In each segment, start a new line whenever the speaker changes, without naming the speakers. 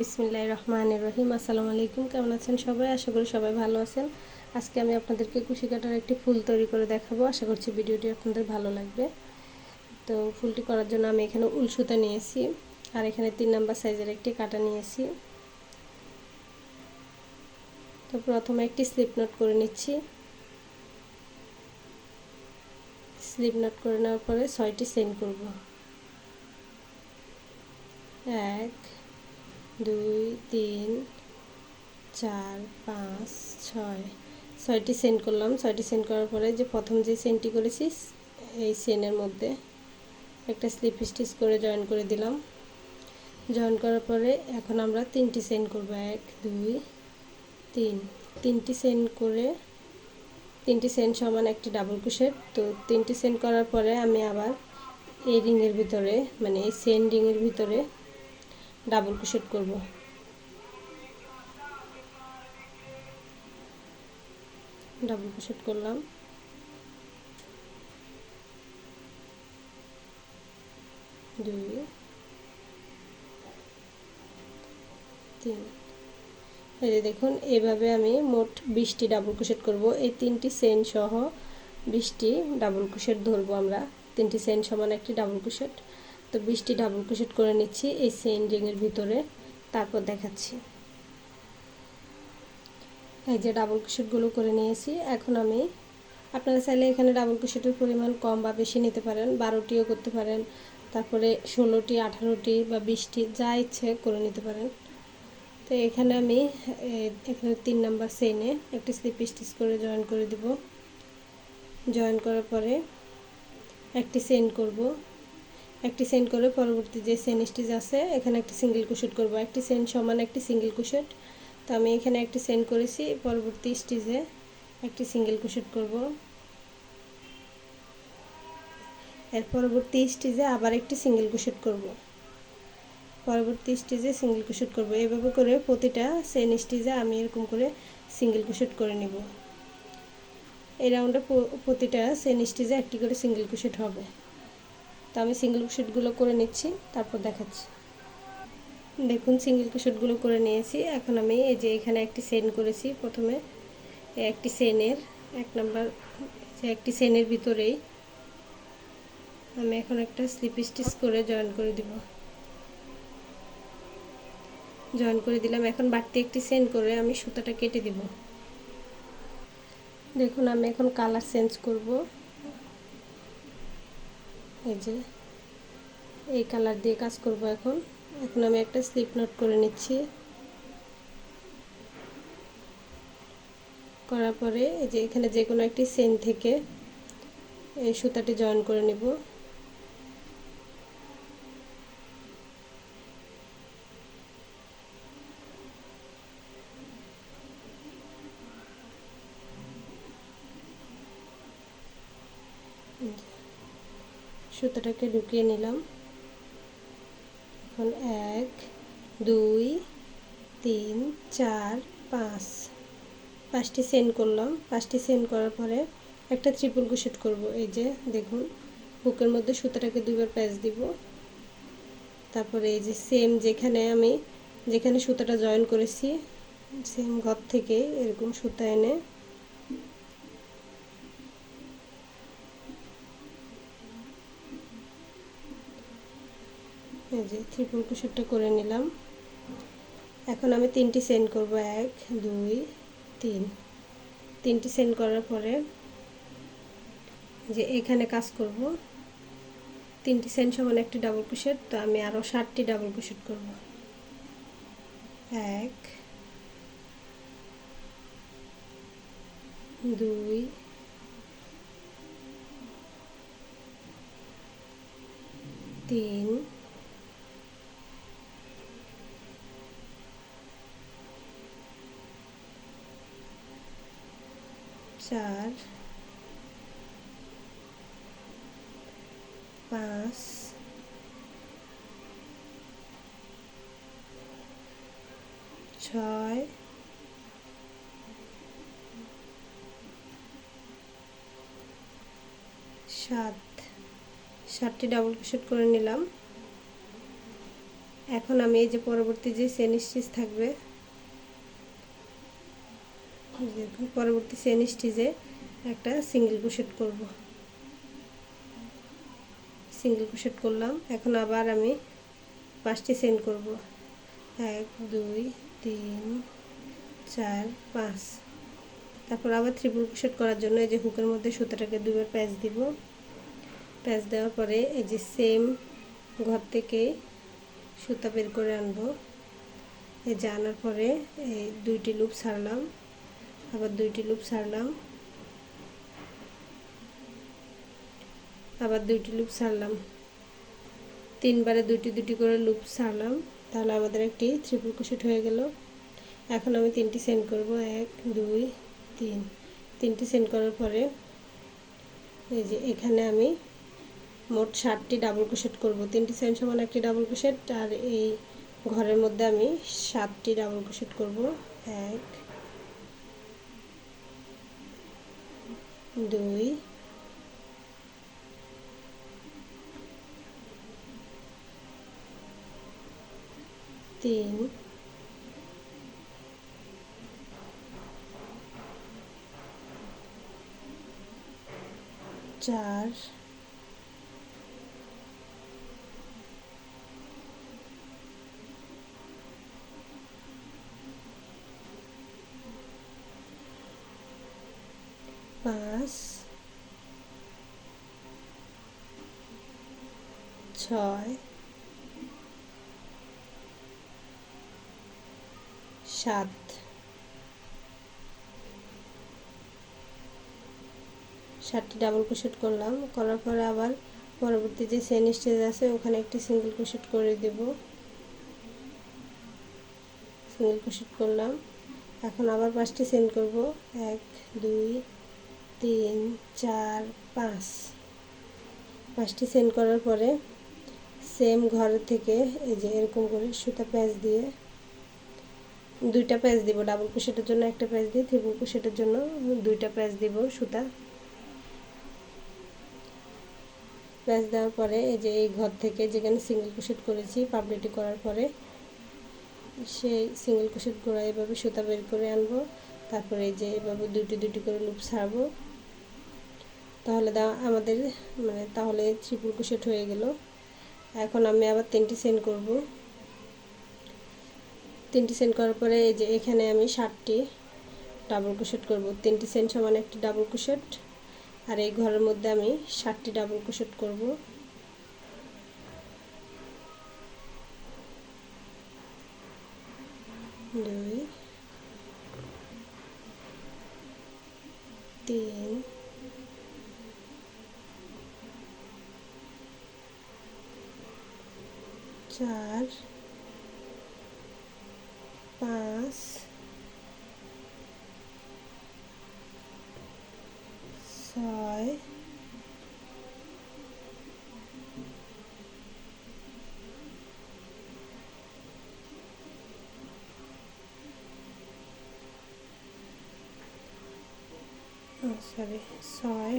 বিসমিল্লাহ রহমান রহিম। আসসালামু আলাইকুম, কেমন আছেন সবাই? আশা করি সবাই ভালো আছেন। আজকে আমি আপনাদেরকে কুশি কাটার একটি ফুল তৈরি করে দেখাবো। আশা করছি ভিডিওটি আপনাদের ভালো লাগবে। তো ফুলটি করার জন্য আমি এখানে উল সুতা নিয়েছি আর এখানে তিন নাম্বার সাইজের একটি কাটা নিয়েছি। তো প্রথমে একটি স্লিপ নোট করে নিচ্ছি। স্লিপ নোট করে নেওয়ার পরে ছয়টি সেন্ড করব। এক দুই, তিন, চার, পাঁচ, ছয়। ছয়টি সেন্ড করলাম। ছয়টি সেন্ড করার পরে যে প্রথম যে সেন্টটি করেছি, এই সেনের মধ্যে একটা স্লিপ স্টিচ করে জয়েন করে দিলাম। জয়েন করার পরে এখন আমরা তিনটি সেন্ড করব। এক, দুই, তিন। তিনটি সেন্ড করে, তিনটি সেন্ট সমান একটি ডাবল কুশেট তো তিনটি সেন্ড করার পরে আমি আবার এই রিংয়ের ভিতরে মানে এই সেন রিংয়ের ভিতরে ডাবল ক্রোশেট করব। ডাবল ক্রোশেট করলাম। দুই, তিন। এই দেখুন, এভাবে আমি মোট বিশটি ডাবল ক্রোশেট করব। এই তিনটি সেন সহ বিশটি ডাবল ক্রোশেট ধরবো আমরা। তিনটি সেন সমান একটি ডাবল ক্রোশেট তো বিশটি ডাবল ক্রোশেট করে নিচ্ছি, এই সেন রিংয়ের ভিতরে। তারপর দেখাচ্ছি। এই যে ডাবল ক্রোশেটগুলো করে নিয়েছি। এখন আমি আপনারা চাইলে এখানে ডাবল ক্রোশেটের পরিমাণ কম বা বেশি নিতে পারেন, বারোটিও করতে পারেন, তারপরে ষোলোটি, আঠারোটি বা বিশটি যা ইচ্ছে করে নিতে পারেন। তো এখানে আমি এখানে তিন নাম্বার সেনে একটি স্লিপ স্টিচ করে জয়েন করে দিব। জয়েন করার পরে একটি সেন্ড করব। একটি সেন্ড করে পরবর্তী যে সেন স্টিচ আছে, এখানে একটি সিঙ্গেল কুশেট করব। একটি সেন সমান একটি সিঙ্গেল কুশেট তো আমি এখানে একটি সেন্ড করেছি, পরবর্তী স্টিচে একটি সিঙ্গেল কুশেট করব। এর পরবর্তী স্টিচে আবার একটি সিঙ্গেল কুশেট করব। পরবর্তী স্টেজে সিঙ্গেল কুশেট করব। এভাবে করে প্রতিটা সেন স্টেজে আমি এরকম করে সিঙ্গেল কুশেট করে নিব। এই রাউন্ডে প্রতিটা সেন স্টেজে একটি করে সিঙ্গেল কুশেট হবে। তো আমি সিঙ্গেল কুশেটগুলো করে নিচ্ছি, তারপর দেখাচ্ছি। দেখুন সিঙ্গেল কুশেটগুলো করে নিয়েছি। এখন আমি এই যে এখানে একটি সেন করেছি প্রথমে। একটি সেনের এক নাম্বার যে একটি সেনের ভিতরেই আমি এখন একটা স্লিপ স্টিচ করে জয়েন করে দিব। জয়েন করে দিলাম। এখন বাড়তি একটি সেন্ড করে আমি সুতাটা কেটে দিব। দেখুন, আমি এখন কালার চেঞ্জ করব। এই যে, এই কালার দিয়ে কাজ করব এখন। এখন আমি একটা স্লিপ নোট করে নিচ্ছি। করার পরে এই যে এখানে যে কোনো একটি সেন থেকে এই সুতাটি জয়েন করে নিব। সুতোটাকে ঢুকিয়ে নিলাম। এখন এক, দুই, তিন, চার, পাঁচ। পাঁচটি সেন্ড করলাম। পাঁচটি সেন্ড করার পরে একটা ত্রিপুল কুশেট করব। এই যে, দেখুন, বুকের মধ্যে সুতোটাকে দুইবার প্যাচ দিব। তারপরে এই যে সেম যেখানে আমি, যেখানে সুতাটা জয়েন করেছি সেম ঘর থেকে এরকম সুতা এনে এই যে ত্রিপুল কুশোরটা করে নিলাম। এখন আমি তিনটি সেন্ড করব, এক, দুই, তিন। তিনটি সেন্ড করার পরে যে এখানে কাজ করব, তিনটি সেন্ড সমান একটি ডাবল কুশেট তো আমি আরও ষাটটি ডাবল কুশেট করব। এক, দুই, তিন। চার, পাঁচ, ছয়, সাত। সাতটি ডাবল ক্রোশেট করে নিলাম। এখন আমি এই যে পরবর্তী যে চেন স্টিচ থাকবে পরবর্তী চেন স্টিচে একটা সিঙ্গেল ক্রোশেট করব। সিঙ্গেল ক্রোশেট করলাম। এখন আবার আমি পাঁচটি চেন করব। এক, দুই, তিন, চার, পাঁচ। তারপর আবার ত্রিপুল ক্রোশেট করার জন্য এই যে হুকের মধ্যে সুতাটাকে দুবার প্যাচ দিব। প্যাচ দেওয়ার পরে এই যে সেম ঘর থেকে সুতা বের করে আনব। এই যে আনার পরে এই দুইটি লুপ ছাড়লাম। আবার দুইটি লুপ ছাড়লাম আবার দুইটি লুপ ছাড়লাম তিনবারে দুটি দুটি করে লুপ ছাড়লাম তাহলে আমাদের একটি ত্রিপুল কুশিট হয়ে গেল। এখন আমি তিনটি সেন্ড করব। এক, দুই, তিন। তিনটি সেন্ড করার পরে এই যে এখানে আমি মোট ষাটটি ডাবল ক্রোশেট করব। তিনটি সেন সমান একটি ডাবল ক্রোশেট আর এই ঘরের মধ্যে আমি সাতটি ডাবল ক্রোশেট করব। এক দুই তিন চার পাঁচ, ছয়, সাত। সাতটি ডাবল ক্রোশেট করলাম, করার পরে আবার পরবর্তী যে সেন স্টেজ আছে, ওখানে একটি সিঙ্গেল ক্রোশেট করে দেব। সিঙ্গেল ক্রোশেট করলাম। এখন আবার পাঁচটি সেন্ড করব। এক, দুই তিন, চার, পাঁচ। পাঁচটি সেন্ড করার পরে সেম ঘর থেকে এই যে এরকম করে সুতা প্যাচ দিয়ে দুইটা প্যাচ দিব ডাবল ক্রোশেটের জন্য একটা প্যাচ দিই ট্রিপল ক্রোশেটের জন্য দুইটা প্যাচ দিব সুতা। প্যাচ দেওয়ার পরে এই যে এই ঘর থেকে যেখানে সিঙ্গেল ক্রোশেট করেছি পাবলিটি করার পরে সেই সিঙ্গেল ক্রোশেট গোড়া এভাবে সুতা বের করে আনব। তারপরে এই যে এভাবে দুটি দুটি করে লুপ ছাড়বো। তাহলে আমাদের মানে তাহলে ত্রিপুল ক্রোশেট হয়ে গেল। এখন আমি আবার তিনটি সেন্ড করব। তিনটি সেন্ড করার পরে এই যে এখানে আমি ষাটটি ডাবল ক্রোশেট করব। তিনটি সেন্ট সমান একটি ডাবল ক্রোশেট আর এই ঘরের মধ্যে আমি ষাটটি ডাবল ক্রোশেট করব। দুই, তিন চার পাঁচ ছয় সরি ছয়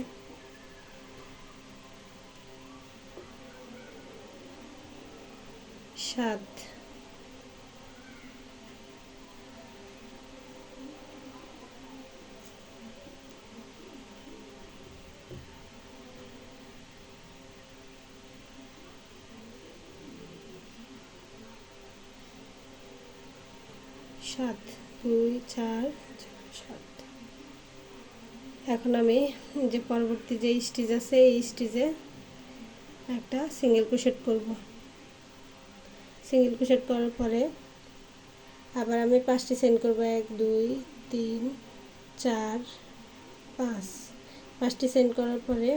সাত। সাত, দুই, চার সাত। এখন আমি যে পরবর্তী যে স্টিচ আছে, এই স্টিচে একটা সিঙ্গেল ক্রোশেট করব। সিঙ্গেল ক্রোশেট করার পরে আবার আমি পাঁচটি সেন্ড করব। এক, দুই, তিন, চার, পাঁচ। পাঁচটি সেন্ড করার পরে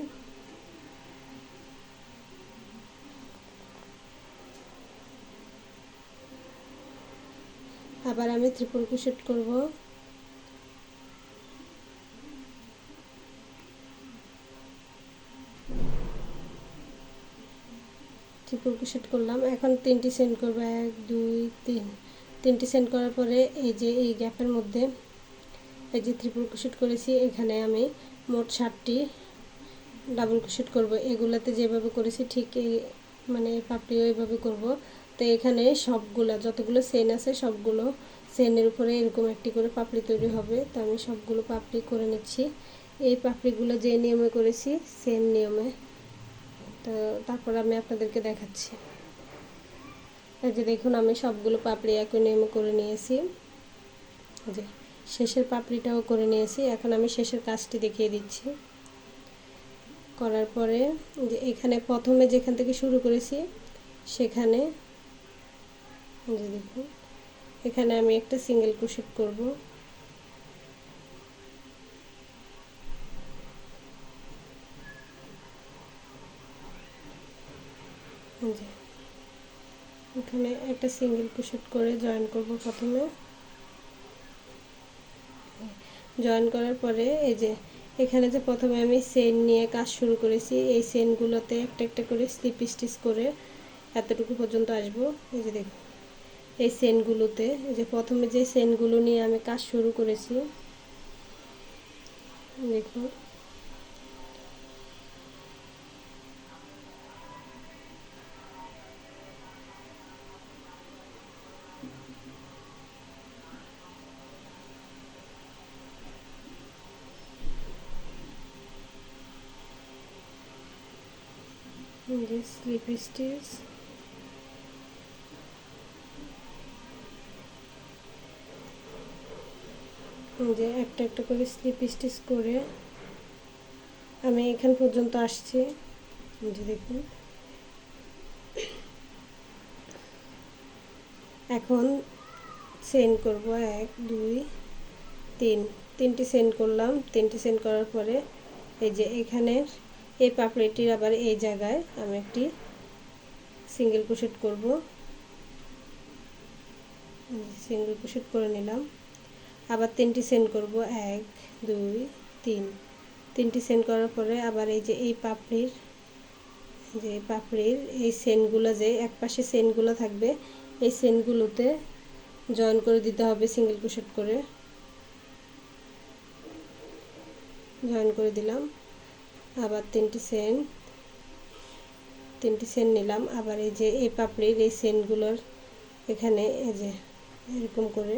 আবার আমি ত্রিপুর ক্রোশেট করব। ত্রিপুল ক্রোশেট করলাম। এখন তিনটি সেন্ড করব, এক, দুই, তিন। তিনটি সেন্ড করার পরে এই যে এই গ্যাপের মধ্যে এই যে ত্রিপুল ক্রোশেট করেছি, এখানে আমি মোট ষাটটি ডাবল ক্রোশেট করব। এগুলাতে যেভাবে করেছি ঠিক এই মানে পাপড়িও এইভাবে করব। তো এখানে সবগুলো, যতগুলো সেন আছে সবগুলো সেনের উপরে এরকম একটি করে পাপড়ি তৈরি হবে। তো আমি সবগুলো পাপড়ি করে নিচ্ছি। এই পাপড়িগুলো যে নিয়মে করেছি সেম নিয়মে। তো তারপর আমি আপনাদেরকে দেখাচ্ছি। এই যে দেখুন, আমি সবগুলো পাপড়ি একই নিয়মে করে নিয়েছি। যে শেষের পাপড়িটাও করে নিয়েছি। এখন আমি শেষের কাজটি দেখিয়ে দিচ্ছি। করার পরে যে এখানে প্রথমে যেখান থেকে শুরু করেছি, সেখানে যে দেখুন, এখানে আমি একটা সিঙ্গেল ক্রোশেট করব যে এখানে একটা সিঙ্গেল ক্রোশেট করে জয়েন করব প্রথমে। জয়েন করার পরে এই যে, এখানে যে প্রথমে আমি সেন নিয়ে কাজ শুরু করেছি, এই সেনগুলোতে একটা একটা করে স্লিপ স্টিচ করে এতটুকু পর্যন্ত আসব। এই যে দেখুন, এই সেনগুলোতে, এই যে প্রথমে যে সেনগুলো নিয়ে আমি কাজ শুরু করেছি, দেখুন। স্লিপ স্টিচ যে একটা একটা করে স্লিপ স্টিচ করে আমি এখান পর্যন্ত আসছি। যে দেখুন। এখন সেন্ড করব এক, দুই, তিন। তিনটি সেন্ড করলাম। তিনটি সেন্ড করার পরে এই যে এখানের এই পাপড়িটির আবার এই জায়গায় আমি একটি সিঙ্গেল ক্রোশেট করব। সিঙ্গেল ক্রোশেট করে নিলাম। আবার তিনটি সেন্ড করব। এক, দুই, তিন। তিনটি সেন্ড করার পরে আবার এই যে এই পাপড়ির, যে পাপড়ির এই সেনগুলো যে এক পাশে সেনগুলো থাকবে, এই সেনগুলোতে জয়েন করে দিতে হবে সিঙ্গেল ক্রোশেট করে। জয়েন করে দিলাম। আবার তিনটি সেন তিনটি সেন নিলাম। আবার এই যে এই পাপড়ির এই সেনগুলোর এখানে এই যে এরকম করে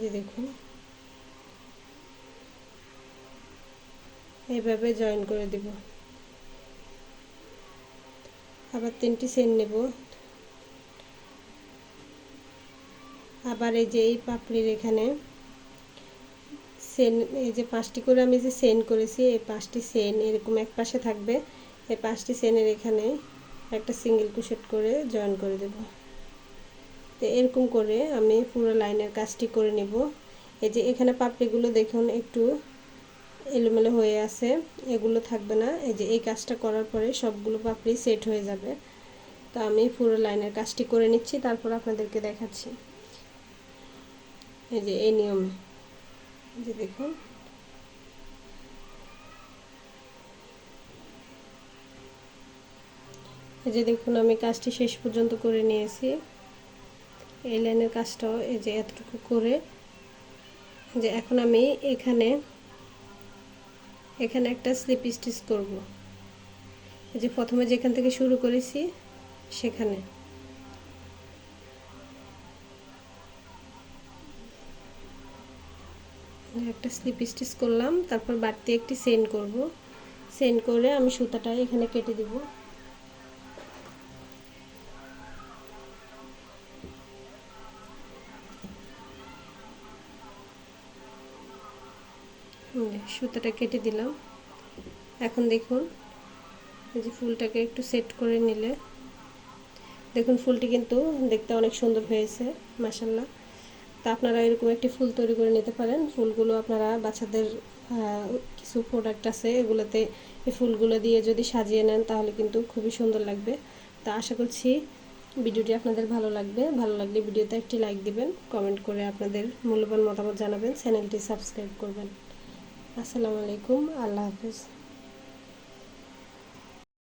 যে দেখুন। এইভাবে জয়েন করে দিব। আবার তিনটি সেন নেব। আবার এই যে এই পাপড়ির এখানে সেন, এই যে পাঁচটি করে আমি যে সেন করেছি, এই পাঁচটি সেন এরকম এক পাশে থাকবে, এই পাঁচটি সেনের এখানে একটা সিঙ্গেল কুশেট করে জয়েন করে দেব। তো এরকম করে আমি পুরো লাইনের কাজটি করে নিব। এই যে এখানে পাপড়িগুলো দেখুন একটু এলোমেলো হয়ে আছে, এগুলো থাকবে না। এই যে এই কাজটা করার পরে সবগুলো পাপড়ি সেট হয়ে যাবে। তো আমি পুরো লাইনের কাজটি করে নিচ্ছি, তারপর আপনাদেরকে দেখাচ্ছি। এই যে এই নিয়মে। যে দেখুন। এই যে দেখুন, আমি কাজটি শেষ পর্যন্ত করে নিয়েছি। এই লাইনের কাজটাও এই যে এতটুকু করে। যে এখন আমি এখানে এখানে একটা স্লিপ স্টিচ করব। এই যে প্রথমে যেখান থেকে শুরু করেছি, সেখানে। একটা স্লিপ স্টিচ করলাম, তারপর বাড়তি একটি সেন্ড করব। সেন্ড করে আমি সুতাটা এখানে কেটে দিব। সুতাটা কেটে দিলাম। এখন দেখুন, এই যে ফুলটাকে একটু সেট করে নিলে। দেখুন, ফুলটি কিন্তু দেখতে অনেক সুন্দর হয়েছে মাসাল্লাহ তা আপনারা এরকম একটি ফুল তৈরি করে নিতে পারেন। ফুলগুলো আপনারা বাচ্চাদের কিছু প্রোডাক্ট আছে, এগুলোতে এই ফুলগুলো দিয়ে যদি সাজিয়ে নেন তাহলে কিন্তু খুবই সুন্দর লাগবে। তা আশা করছি ভিডিওটি আপনাদের ভালো লাগবে। ভালো লাগলে ভিডিওতে একটি লাইক দিবেন কমেন্ট করে আপনাদের মূল্যবান মতামত জানাবেন, চ্যানেলটি সাবস্ক্রাইব করবেন। আসসালামু আলাইকুম, আল্লাহ হাফেজ।